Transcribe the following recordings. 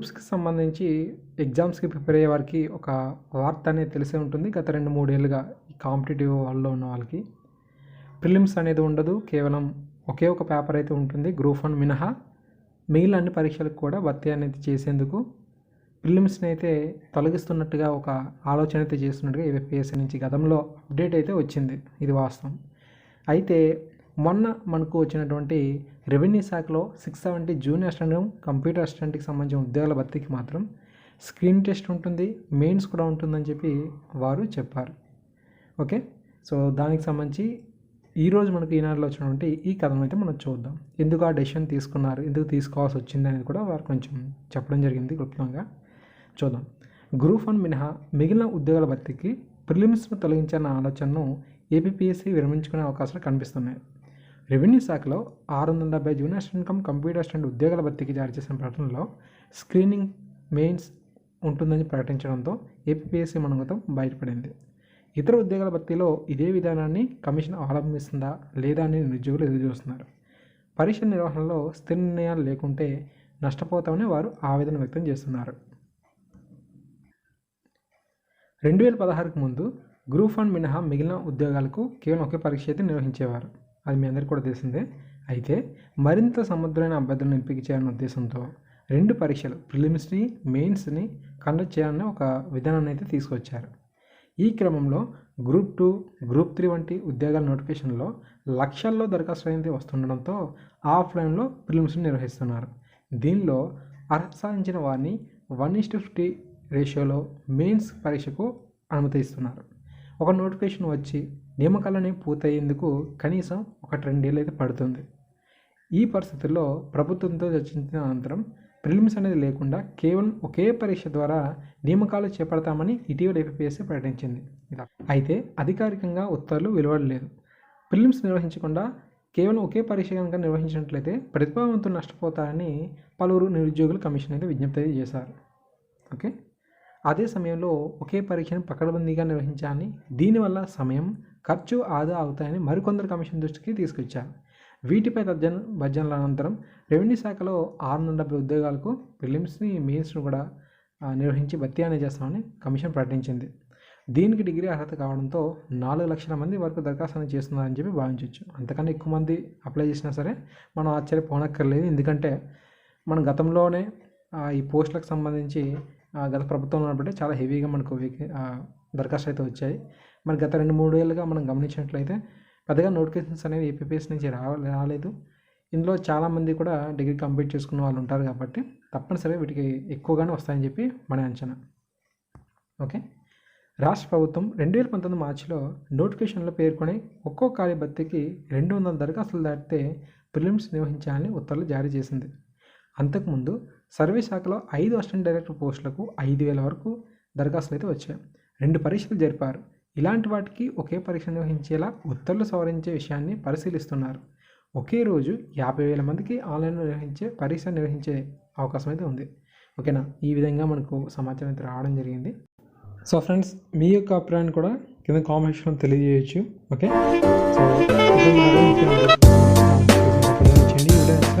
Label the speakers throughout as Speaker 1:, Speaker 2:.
Speaker 1: గ్రూప్స్కి సంబంధించి ఎగ్జామ్స్కి ప్రిపేర్ అయ్యే వారికి ఒక వార్త అనేది తెలిసే ఉంటుంది. గత రెండు మూడేళ్ళుగా ఈ కాంపిటేటివ్ వాళ్ళలో ఉన్న వాళ్ళకి. ప్రిలిమ్స్ అనేది ఉండదు. కేవలం ఒకే ఒక పేపర్ అయితే ఉంటుంది. గ్రూప్ వన్ మినహా. మిగిలిన అన్ని పరీక్షలకు కూడా భర్తీ అనేది చేసేందుకు ప్రిలిమ్స్ని అయితే తొలగిస్తున్నట్టుగా ఒక ఆలోచన అయితే చేస్తున్నట్టుగా ఏపీఎస్సీ నుంచి గతంలో అప్డేట్ అయితే వచ్చింది. ఇది వాస్తవం. అయితే మొన్న మనకు వచ్చినటువంటి రెవెన్యూ శాఖలో six seventy junior assistant computer అసిస్టెంట్కి సంబంధించిన ఉద్యోగాల భర్తీకి మాత్రం స్క్రీన్ టెస్ట్ ఉంటుంది మెయిన్స్ కూడా ఉంటుందని చెప్పి వారు చెప్పారు. ఓకే? సో దానికి సంబంధించి ఈరోజు మనకు ఈనాడులో వచ్చినటువంటి ఈ కథను అయితే మనం చూద్దాం. ఎందుకు ఆ డెసిషన్ తీసుకున్నారు? ఎందుకు తీసుకోవాల్సి వచ్చింది అనేది కూడా వారు కొంచెం చెప్పడం జరిగింది క్లుప్తంగా. చూద్దాం. గ్రూప్ వన్ మినహా మిగిలిన ఉద్యోగాల భర్తీకి ప్రిలిమ్స్ను తొలగించాలన్న ఆలోచనను ఏపీపీఎస్సీ విరమించుకునే అవకాశాలు కనిపిస్తున్నాయి. రెవెన్యూ శాఖలో ఆరు వందల డెబ్బై junior assistant cum computer assistant ఉద్యోగాల భర్తీకి జారీ చేసిన ప్రకటనలో స్క్రీనింగ్ మెయిన్స్ ఉంటుందని ప్రకటించడంతో ఏపీఎస్సీ మనగతం బయటపడింది. ఇతర ఉద్యోగాల భర్తీలో ఇదే విధానాన్ని కమిషన్ అవలంబిస్తుందా లేదా అని నిరుద్యోగులు ఎదురుచూస్తున్నారు. పరీక్ష నిర్వహణలో స్థిర నిర్ణయాలు లేకుంటే నష్టపోతామని వారు ఆవేదన వ్యక్తం చేస్తున్నారు. రెండు వేల పదహారుకు ముందు గ్రూప్ వన్ మినహా మిగిలిన ఉద్యోగాలకు కేవలం ఒకే పరీక్ష అయితే నిర్వహించేవారు. అది మీ అందరికీ కూడా తెలిసిందే. అయితే మరింత సమర్థమైన అభ్యర్థులను ఎంపిక చేయాలనే ఉద్దేశంతో రెండు పరీక్షలు ప్రిలిమ్స్ని మెయిన్స్ని కండక్ట్ చేయాలనే ఒక విధానాన్ని అయితే తీసుకొచ్చారు. ఈ క్రమంలో గ్రూప్ టూ గ్రూప్ త్రీ వంటి ఉద్యోగాల నోటిఫికేషన్లో లక్షల్లో దరఖాస్తులు అయితే వస్తుండడంతో ఆఫ్లైన్లో ప్రిలిమ్స్ని నిర్వహిస్తున్నారు. దీనిలో అర్హత సాధించిన వారిని వన్ ఇస్ ఫిఫ్టీ రేషియోలో మెయిన్స్ పరీక్షకు అనుమతిస్తున్నారు. ఒక నోటిఫికేషన్ వచ్చి నియామకాలని పూర్తయ్యేందుకు కనీసం ఒక రెండేళ్ళు అయితే పడుతుంది. ఈ పరిస్థితుల్లో ప్రభుత్వంతో చర్చించిన అనంతరం ప్రిలిమ్స్ అనేది లేకుండా కేవలం ఒకే పరీక్ష ద్వారా నియామకాలు చేపడతామని ఇటీవల ఏపీఎస్సీ ప్రకటించింది. అయితే అధికారికంగా ఉత్తర్వులు వెలువడలేదు. ప్రిలిమ్స్ నిర్వహించకుండా కేవలం ఒకే పరీక్ష కనుక నిర్వహించినట్లయితే ప్రతిభావంతులు నష్టపోతారని పలువురు నిరుద్యోగులు కమిషన్ అయితే విజ్ఞప్తి చేశారు. ఓకే? అదే సమయంలో ఒకే పరీక్షను పకడ్బందీగా నిర్వహించాలని దీనివల్ల సమయం ఖర్చు ఆదా అవుతాయని మరికొందరు కమిషన్ దృష్టికి తీసుకొచ్చారు. వీటిపై తర్జన భర్జనల అనంతరం రెవెన్యూ శాఖలో ఆరు నుండి డెబ్బై ఉద్యోగాలకు ప్రిలిమ్స్ని మెయిన్స్ను కూడా నిర్వహించి భర్తీ అనేది చేస్తామని కమిషన్ ప్రకటించింది. దీనికి డిగ్రీ అర్హత కావడంతో నాలుగు లక్షల మంది వరకు దరఖాస్తు చేస్తున్నారని చెప్పి భావించవచ్చు అంతకన్నా ఎక్కువ మంది అప్లై చేసినా సరే మనం ఆశ్చర్యపోనక్కర్లేదు. ఎందుకంటే మనం గతంలోనే ఈ పోస్టులకు సంబంధించి గత ప్రభుత్వం ఉన్నప్పుడే చాలా హెవీగా మనకు దరఖాస్తు అయితే వచ్చాయి. మరి గత రెండు మూడు ఏళ్ళుగా మనం గమనించినట్లయితే పెద్దగా నోటిఫికేషన్స్ అనేవి ఏపీఎస్ నుంచి రా రాలేదు. ఇందులో చాలామంది కూడా డిగ్రీ కంప్లీట్ చేసుకున్న వాళ్ళు ఉంటారు కాబట్టి తప్పనిసరిగా వీటికి ఎక్కువగానే వస్తాయని చెప్పి మన అంచనా. ఓకే? రాష్ట్ర ప్రభుత్వం రెండు వేల పంతొమ్మిది మార్చిలో నోటిఫికేషన్లో పేర్కొని ఒక్కో కార్యభర్తీకి రెండు వందల దరఖాస్తులు దాటితే ప్రిలిమ్స్ నిర్వహించాలని ఉత్తర్వులు జారీ చేసింది. అంతకుముందు సర్వే శాఖలో ఐదు అసిస్టెంట్ డైరెక్టర్ పోస్టులకు ఐదు వేల వరకు దరఖాస్తులు అయితే వచ్చాయి. రెండు పరీక్షలు జరిపారు. ఇలాంటి వాటికి ఒకే పరీక్ష నిర్వహించేలా ఉత్తర్వులు సవరించే విషయాన్ని పరిశీలిస్తున్నారు. ఒకే రోజు యాభై వేల మందికి ఆన్లైన్లో నిర్వహించే పరీక్ష నిర్వహించే అవకాశం అయితే ఉంది. ఓకేనా? ఈ విధంగా మనకు సమాచారం అయితే రావడం జరిగింది. సో ఫ్రెండ్స్ మీ యొక్క అభిప్రాయాన్ని కూడా కింద కామెంట్స్లో తెలియజేయచ్చు. ఓకే? సో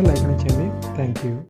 Speaker 1: లైక్ వీడియో చేయండి. Thank you.